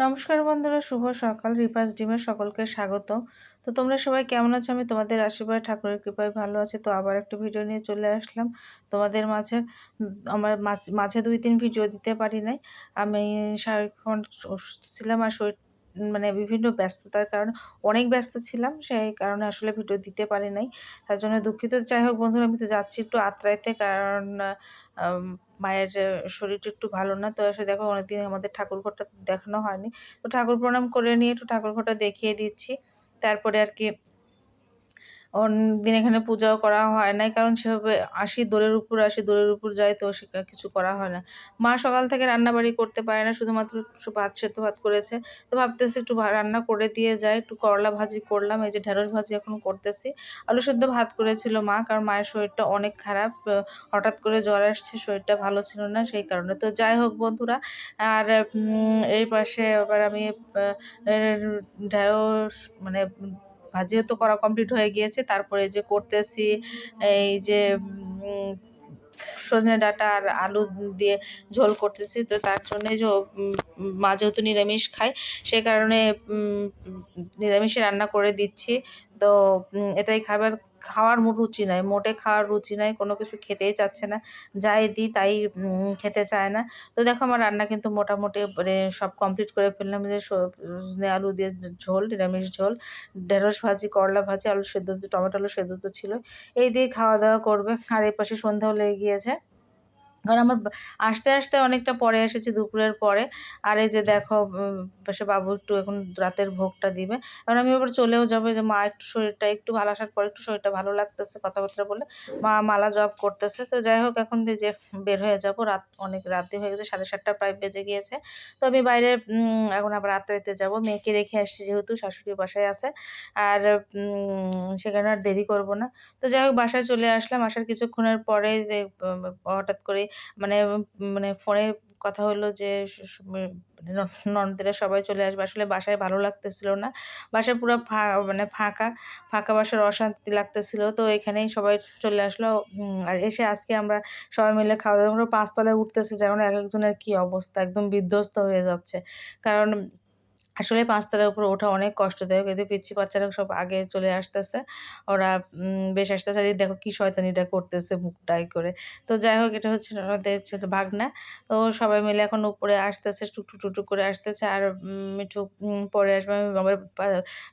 নমস্কার বন্ধুরা, শুভ সকাল। রিপাস ডিমের সকলকে স্বাগত। তো তোমরা সবাই কেমন আছো? আমি তোমাদের আশীর্বাদ, ঠাকুরের কৃপায় ভালো আছে। তো আবার একটা ভিডিও নিয়ে চলে আসলাম। তোমাদের মাঝে, আমার মাঝ- দুই তিন ভিডিও দিতে পারি নাই। আমি সারাক্ষণ অসুস্থ ছিলাম আর শরীর মানে বিভিন্ন ব্যস্ততার কারণে অনেক ব্যস্ত ছিলাম। সেই কারণে আসলে ভিডিও দিতে পারি নাই। তার জন্য দুঃখিত। যাই হোক বন্ধুরা, আমি তো যাচ্ছি একটু আত্রাইতে। কারণ মায়ের শরীরটা একটু ভালো না। তো এসে দেখো অনেকদিন আমাদের ঠাকুরঘরটা দেখানো হয়নি। তো ঠাকুর প্রণাম করে নিয়ে একটু ঠাকুরঘরটা দেখিয়ে দিচ্ছি। তারপরে আর কি দিন এখানে পূজাও করা হয় নাই, কারণ সেভাবে আসি দোলের উপর আসি দোলের উপর যাই তো সেখানে কিছু করা হয় না। মা সকাল থেকে রান্না রান্নাবাড়ি করতে পারে না, শুধুমাত্র ভাত, সেদ্ধ ভাত করেছে। তো ভাবতেছি একটু রান্না করে দিয়ে যাই, একটু করলা ভাজি করলাম, এই যে ঢেঁড়স ভাজি এখন করতেছি। আলু সেদ্ধ ভাত করেছিল মা, কারণ মায়ের শরীরটা অনেক খারাপ হঠাৎ করে জ্বর আসছে, শরীরটা ভালো ছিল না, সেই কারণে। তো যাই হোক বন্ধুরা, আর এই পাশে আবার আমি ঢেঁড়স মানে ভাজিও তো করা কমপ্লিট হয়ে গিয়েছে, তারপরে যে করতেছি, এই যে সজনে ডাটা আর আলু দিয়ে ঝোল করতেছি, তো তার জন্যে মা যেহেতু নিরামিষ খায়, সে কারণে নিরামিষে রান্না করে দিচ্ছি। তো এটাই খাবার, খাওয়ার রুচি নাই। মোটে খাওয়ার রুচি নাই, কোনো কিছু খেতেই চাচ্ছে না। যাই দিই, তাই খেতে চায় না। তো দেখো, আমার রান্না কিন্তু মোটামুটি মানে সব কমপ্লিট করে ফেললাম। যে আলু দিয়ে ঝোল, নিরামিষ ঝোল, ঢেঁড়স ভাজি, করলা ভাজি, আলু সেদ্ধ, টমেটো আলু সেদ্ধ তো ছিল এই দিয়ে খাওয়া দাওয়া করবে। আর এই পাশে সন্ধ্যাও লেগে গিয়েছে। কারণ আমার আসতে আসতে অনেকটা পরে এসেছি দুপুরের পরে। আর এই যে দেখো সে বাবু একটু এখন রাতের ভোগটা দিবে। কারণ আমি এবার চলেও যাব যে মা একটু শরীরটা একটু ভালো আসার পর একটু শরীরটা ভালো লাগতেছে কথাবার্তা বলে। মা মালা জব করতেছে। তো যাই হোক, এখন যে বের হয়ে যাব, রাত অনেক রাতে হয়ে গেছে, সাড়ে সাতটা প্রায় বেজে গিয়েছে। তো আমি বাইরে এখন আবার রাত্রেতে যাব। মেয়েকে রেখে আসছি যেহেতু, শাশুড়ি বাসায় আছে। আর সেখানে আর দেরি করব না। তো যাই হোক, বাসায় চলে আসলাম। আসার কিছুক্ষণের পরে হঠাৎ করে মানে মানে ফোনে কথা হলো যে মানে ন- ননদেরা সবাই চলে আসবে। আসলে বাসায় ভালো লাগতেছিল না। বাসায় পুরো ফা মানে ফাঁকা ফাঁকা বাসার অশান্তি লাগতেছিল। তো এখানেই সবাই চলে আসলো। আর এসে আজকে আমরা সবাই মিলে খাওয়া দাওয়া করে পাঁচতলায় উঠতেছে। যেমন এক একজনের কি অবস্থা? একদম বিধ্বস্ত হয়ে যাচ্ছে। কারণ আসলে পাঁচতলার উপরে ওঠা অনেক কষ্টদায়ক, এদের পিচ্ছি বাচ্চারা সব আগে চলে আসতেছে। ওরা বেশ আসতেছে আর দেখো কি শয়তানিটা করতেছে মুখটাই করে। তো যাই হোক, এটা হচ্ছে ওদের ছেলে ভাগনা। তো সবাই মিলে এখন উপরে আসতেছে টুকটু টুকটুক করে আসতেছে। আর মিঠু পরে আসবে আমি। আবার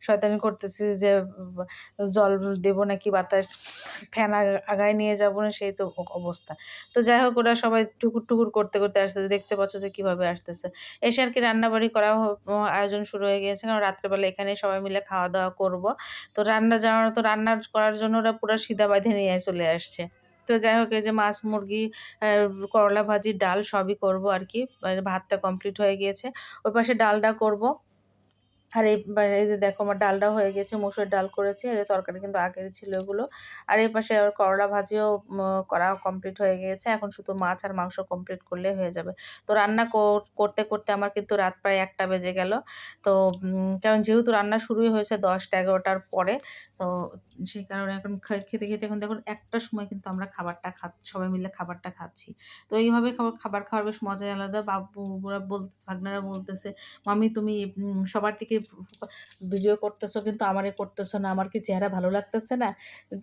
শয়তানি করতেছি যে, জল দেবো নাকি বাতাস, ফ্যান আগায় নিয়ে যাব না, সেই তো অবস্থা। তো যাই হোক, ওরা সবাই টুকুর টুকুর করতে করতে আসতেছে। দেখতে পাচ্ছ যে কীভাবে আসতেছে। এসে আর কি রান্নাবাড়ি করা হ- আয়োজন শুরু হয়ে গিয়েছে কারণ রাত্রেবেলা এখানে সবাই মিলে খাওয়া দাওয়া করব। তো রান্না যাওয়ার তো রান্না করার জন্য ওরা পুরো সিধা বাঁধে নিয়ে চলে আসছে। তো যাই হোক, এই যে মাছ, মুরগি করলা ভাজি, ডাল সবই করব আর কি। মানে ভাতটা কমপ্লিট হয়ে গিয়েছে। ওই পাশে ডালটা করব। আর এই বা- এই যে দেখো আমার ডালটা হয়ে গেছে, মসুর ডাল করেছি এই তরকারি কিন্তু আগের ছিল এগুলো। আর এই পাশে আবার করলা ভাজিও করা কমপ্লিট হয়ে গিয়েছে। এখন শুধু মাছ আর মাংস কমপ্লিট করলে হয়ে যাবে। তো রান্না কর- করতে করতে আমার কিন্তু রাত প্রায় একটা বেজে গেল। তো কারণ যেহেতু রান্না শুরুই হয়েছে দশটা এগারোটার পরে, তো সেই কারণে এখন খা- খেতে খেতে এখন দেখুন একটার সময় কিন্তু আমরা খাবারটা খাচ্ছি সবাই মিলে খাবারটা খাচ্ছি। তো এইভাবে খাবার খাবার খাওয়ার বেশ মজাই আলাদা। বাবুরা বলতেছে, ভাগনারা বলতেছে মামি তুমি সবার থেকে ভিডিও করতেছো কিন্তু আমারে করতেছো না, আমার কি চেহারা ভালো লাগতেছে না?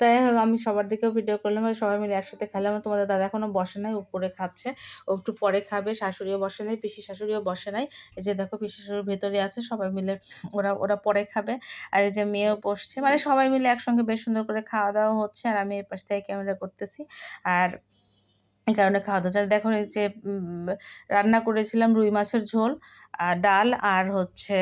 তাই হোক, আমি সবার দিকেও ভিডিও করলাম সবাই মিলে একসাথে খেলাম তোমাদের দাদা এখনও বসে নাই, উপরে খাচ্ছে। ও একটু পরে খাবে, শাশুড়িও বসে নাই, পিসি শাশুড়িও বসে নাই। এই যে দেখো, পিসি শাশুড়ির ভেতরে আছে, সবাই মিলে ওরা ওরা পরে খাবে। আর এই যে মেয়েও বসছে মানে সবাই মিলে একসঙ্গে বেশ সুন্দর করে খাওয়া দাওয়া হচ্ছে, আর আমি এই পাশ থেকে ক্যামেরা করতেছি। আর কারণে খাওয়া দাওয়া দেখো এই যে রান্না করেছিলাম রুই মাছের ঝোল আর ডাল আর হচ্ছে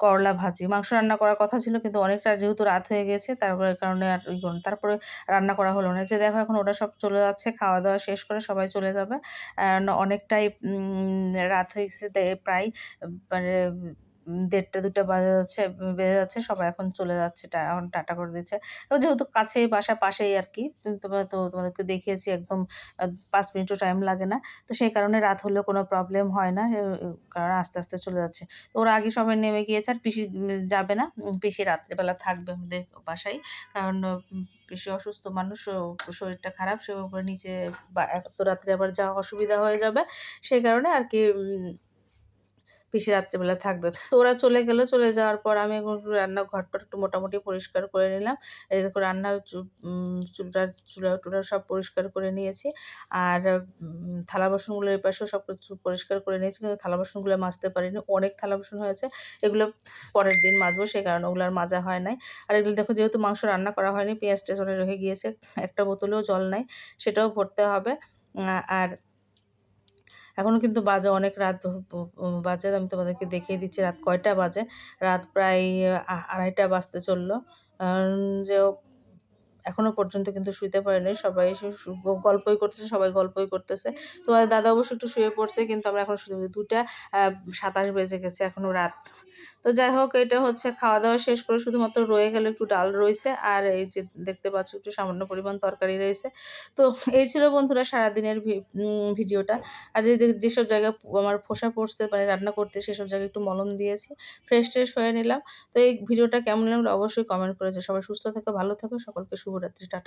করলা ভাজি। মাংস রান্না করার কথা ছিল কিন্তু অনেকটা যেহেতু রাত হয়ে গেছে, তারপরে কারণে আর ওই তারপরে রান্না করা হলো না। যে দেখো এখন ওরা সব চলে যাচ্ছে খাওয়া দাওয়া শেষ করে সবাই চলে যাবে। অনেকটাই রাত হয়েছে প্রায় মানে দেড়টা দুটা বাজে যাচ্ছে বেজে যাচ্ছে, সবাই এখন চলে যাচ্ছে এখন টাটা করে দিচ্ছে। যেহেতু কাছেই বাসা পাশেই আর কি তোমরা তো তোমাদেরকে দেখিয়েছি একদম পাঁচ মিনিটও টাইম লাগে না। তো সেই কারণে রাত হলেও কোনো প্রবলেম হয় না কারণ আস্তে আস্তে চলে যাচ্ছে। তো ওরা আগে সবাই নেমে গিয়েছে, আর পিসি যাবে না। পিসি রাত্রেবেলা থাকবে আমাদের বাসায়, কারণ পিসি অসুস্থ মানুষ শরীরটা খারাপ, সে নিচে এত রাত্রে আবার যাওয়া অসুবিধা হয়ে যাবে। সেই কারণে আর কি পিসি রাত্রিবেলা থাকবে। তো ওরা চলে গেল, চলে যাওয়ার পর আমি এখন একটু রান্নাঘরটা একটু মোটামুটি পরিষ্কার করে নিলাম। এই দেখো রান্না চুলটা চুলা টুলা সব পরিষ্কার করে নিয়েছি। আর থালা বাসনগুলো পাশেও সব কিছু পরিষ্কার করে নিয়েছি, কিন্তু থালা বাসনগুলো মাজতে পারিনি। অনেক থালা বাসন হয়েছে, এগুলো পরের দিন মাজবো সেই কারণে ওগুলো আর মাজা হয় নাই। আর এগুলো দেখো যেহেতু মাংস রান্না করা হয়নি, পেঁয়াজ টেস্টনে রেখে গিয়েছে, একটা বোতলেও জল নাই, সেটাও ভরতে হবে। আর এখনও কিন্তু বাজে অনেক রাত বাজে, আমি তোমাদেরকে দেখিয়ে দিচ্ছি রাত কয়টা বাজে? রাত প্রায় আড়াইটা বাজতে চলল। যে এখনও পর্যন্ত কিন্তু শুইতে পারেনি। সবাই গল্পই করতেছে, সবাই গল্পই করতেছে। তোমাদের দাদা অবশ্য একটু শুয়ে পড়ছে, কিন্তু আমরা এখন শুতে দুটা সাতাশ বেজে গেছে, এখনও রাত। তো যাই হোক, এটা হচ্ছে খাওয়া দাওয়া শেষ করে শুধুমাত্র রয়ে গেল একটু ডাল রয়েছে আর এই যে দেখতে পাচ্ছ একটু সামান্য পরিমাণ তরকারি রয়েছে। তো এই ছিল বন্ধুরা সারাদিনের ভিডিওটা। আর যেসব জায়গায় আমার ফোসা পড়ছে মানে রান্না করতে, সেসব জায়গায় একটু মলম দিয়েছি, ফ্রেশ ট্রেশ হয়ে নিলাম। তো এই ভিডিওটা কেমন লাগল অবশ্যই কমেন্ট করে যে সবাই সুস্থ থেকো, ভালো থেকো, সকলকে শুভরাত্রি টাটা।